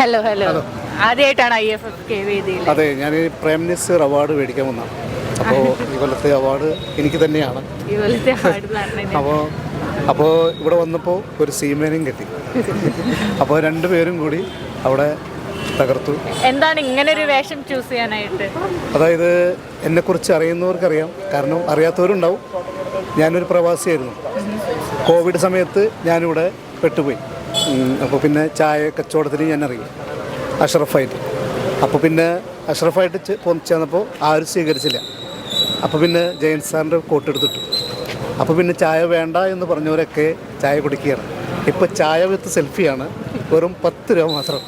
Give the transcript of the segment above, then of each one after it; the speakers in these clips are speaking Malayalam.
ഹലോ ഹലോ ആദ്യമായിട്ടാണ് ഐ എഫ് എഫ് കെ വേദിയിൽ അതെ ഞാൻ ഈ പ്രൈം മിനിസ്റ്റർ അവാർഡ് മേടിക്കാൻ വന്നതാണ് അപ്പോൾ ഈ കൊല്ലത്തെ അവാർഡ് എനിക്ക് തന്നെയാണ്. ഈ പോലത്തെ അവാർഡിലാണ് അപ്പോൾ അപ്പോൾ ഇവിടെ വന്നപ്പോൾ ഒരു സീമേനയും കിട്ടി. അപ്പോൾ രണ്ടുപേരും കൂടി അവിടെ തകർത്തു. എന്താണ് ഇങ്ങനെ ഒരു വേഷം ചൂസ് ചെയ്യാനായിട്ട്? അതായത് എന്നെക്കുറിച്ച് അറിയുന്നവർക്കറിയാം. കാരണം അറിയാത്തവരുണ്ടാവും. ഞാനൊരു പ്രവാസിയായിരുന്നു. കോവിഡ് സമയത്ത് ഞാനിവിടെ പെട്ടുപോയി. അപ്പോൾ പിന്നെ ചായ കച്ചവടത്തിന് ഞാൻ ഇറങ്ങി അഷറഫായിട്ട്. അപ്പോൾ പിന്നെ അഷറഫായിട്ട് ചെന്നപ്പോൾ ആരും സ്വീകരിച്ചില്ല. അപ്പോൾ പിന്നെ ജയൻ സാറിന്റെ കോട്ട് എടുത്തിട്ടു. അപ്പോൾ പിന്നെ ചായ വേണ്ട എന്ന് പറഞ്ഞവരൊക്കെ ചായ കുടിക്കുകയാണ്. ഇപ്പോൾ ചായ വിത്ത് സെൽഫിയാണ്. വെറും പത്ത് രൂപ മാത്രം.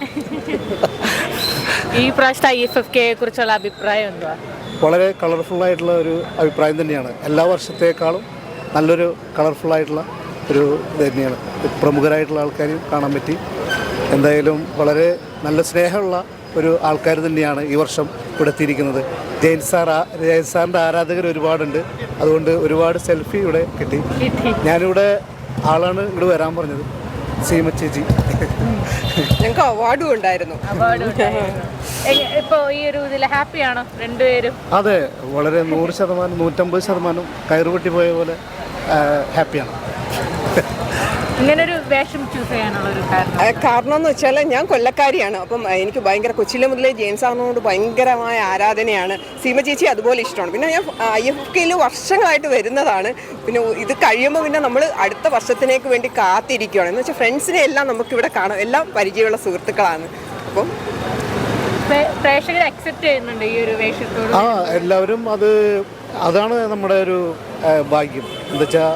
ഈ പ്രാവശ്യത്തെ ഐ എഫ് എഫ് കെയെ കുറിച്ചുള്ള അഭിപ്രായം എന്തുവാ? വളരെ കളർഫുള്ളായിട്ടുള്ള ഒരു അഭിപ്രായം തന്നെയാണ്. എല്ലാ വർഷത്തേക്കാളും നല്ലൊരു കളർഫുള്ളായിട്ടുള്ള ഒരു ഇത് തന്നെയാണ്. പ്രമുഖരായിട്ടുള്ള ആൾക്കാരെയും കാണാൻ പറ്റി. എന്തായാലും വളരെ നല്ല സ്നേഹമുള്ള ഒരു ആൾക്കാർ തന്നെയാണ് ഈ വർഷം ഇവിടെ എത്തിയിരിക്കുന്നത്. ജയൻ സാർ ജയൻ സാറിന്റെ ആരാധകർ ഒരുപാടുണ്ട്. അതുകൊണ്ട് ഒരുപാട് സെൽഫി ഇവിടെ കിട്ടി. ഞാനിവിടെ ആളാണ് ഇങ്ങോട്ട് വരാൻ പറഞ്ഞത്. സീമ ചേച്ചി ഞങ്ങൾക്ക് അവാർഡും ഉണ്ടായിരുന്നു. അവാർഡ് ഇപ്പൊ ഈ ഒരു ഇതിൽ ഹാപ്പിയാണോ രണ്ടുപേരും? അതെ വളരെ നൂറ് ശതമാനം നൂറ്റമ്പത് ശതമാനം കയറുപൊട്ടി പോയ പോലെ ഹാപ്പിയാണ്. ഇങ്ങനൊരു വേഷം ചൂസ് ചെയ്യാനുള്ള ഒരു കാരണം. കാരണം എന്ന് വെച്ചാൽ ഞാൻ കൊല്ലക്കാരിയാണ്. അപ്പം എനിക്ക് ഭയങ്കര കൊച്ചിയിലെ മുതലേ ജെയിംസ് ആറിനോട് ഭയങ്കരമായ ആരാധനയാണ്. സീമ ചേച്ചി അതുപോലെ ഇഷ്ടമാണ്. പിന്നെ ഞാൻ ഐ എഫ് കെയിൽ വർഷങ്ങളായിട്ട് വരുന്നതാണ്. പിന്നെ ഇത് കഴിയുമ്പോൾ പിന്നെ നമ്മൾ അടുത്ത വർഷത്തിനേക്ക് വേണ്ടി കാത്തിരിക്കുകയാണ് എന്ന് വെച്ചാൽ ഫ്രണ്ട്സിനെ എല്ലാം നമുക്ക് ഇവിടെ കാണാം. എല്ലാം പരിചയമുള്ള സുഹൃത്തുക്കളാണ്. അപ്പം പ്രേക്ഷകർ അക്സെപ്റ്റ് ചെയ്യുന്നുണ്ട് ഈ ഒരു വേഷത്തോട്. ആ എല്ലാവരും അത് അതാണ് നമ്മുടെ ഒരു ഭാഗ്യം. എന്താ വെച്ചാൽ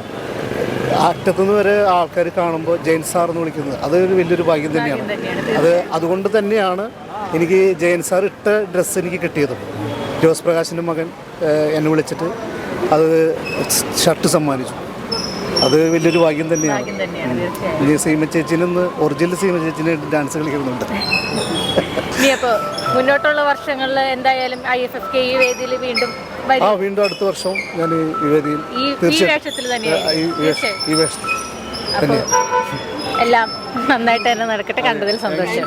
അറ്റത്തുനിന്ന് വരെ ആൾക്കാർ കാണുമ്പോൾ ജയൻ സാർ എന്ന് വിളിക്കുന്നത്. അതൊരു വലിയൊരു ഭാഗ്യം തന്നെയാണ്. അത് അതുകൊണ്ട് തന്നെയാണ് എനിക്ക് ജയൻ സാർ ഇട്ട ഡ്രസ്സ് എനിക്ക് കിട്ടിയത്. ജോസ് പ്രകാശിന്റെ മകൻ എന്നെ വിളിച്ചിട്ട് അത് ഷർട്ട് സമ്മാനിച്ചു. അത് വലിയൊരു ഭാഗ്യം തന്നെയാണ്. ഇനി സീമ ചേച്ചിനെന്ന് ഒറിജിനൽ സീമ ചേച്ചിനെ ഡാൻസ് കളിക്കുന്നുണ്ട്. മുന്നോട്ടുള്ള വർഷങ്ങളിൽ എന്തായാലും ഐ എഫ് എഫ് കെ ഈ വേദിയിൽ വീണ്ടും ആ വീണ്ടും അടുത്ത വർഷം ഞാൻ ഈ വേദിയിൽ എല്ലാം നന്നായിട്ട് തന്നെ നടക്കട്ടെ കണ്ടതിൽ സന്തോഷം.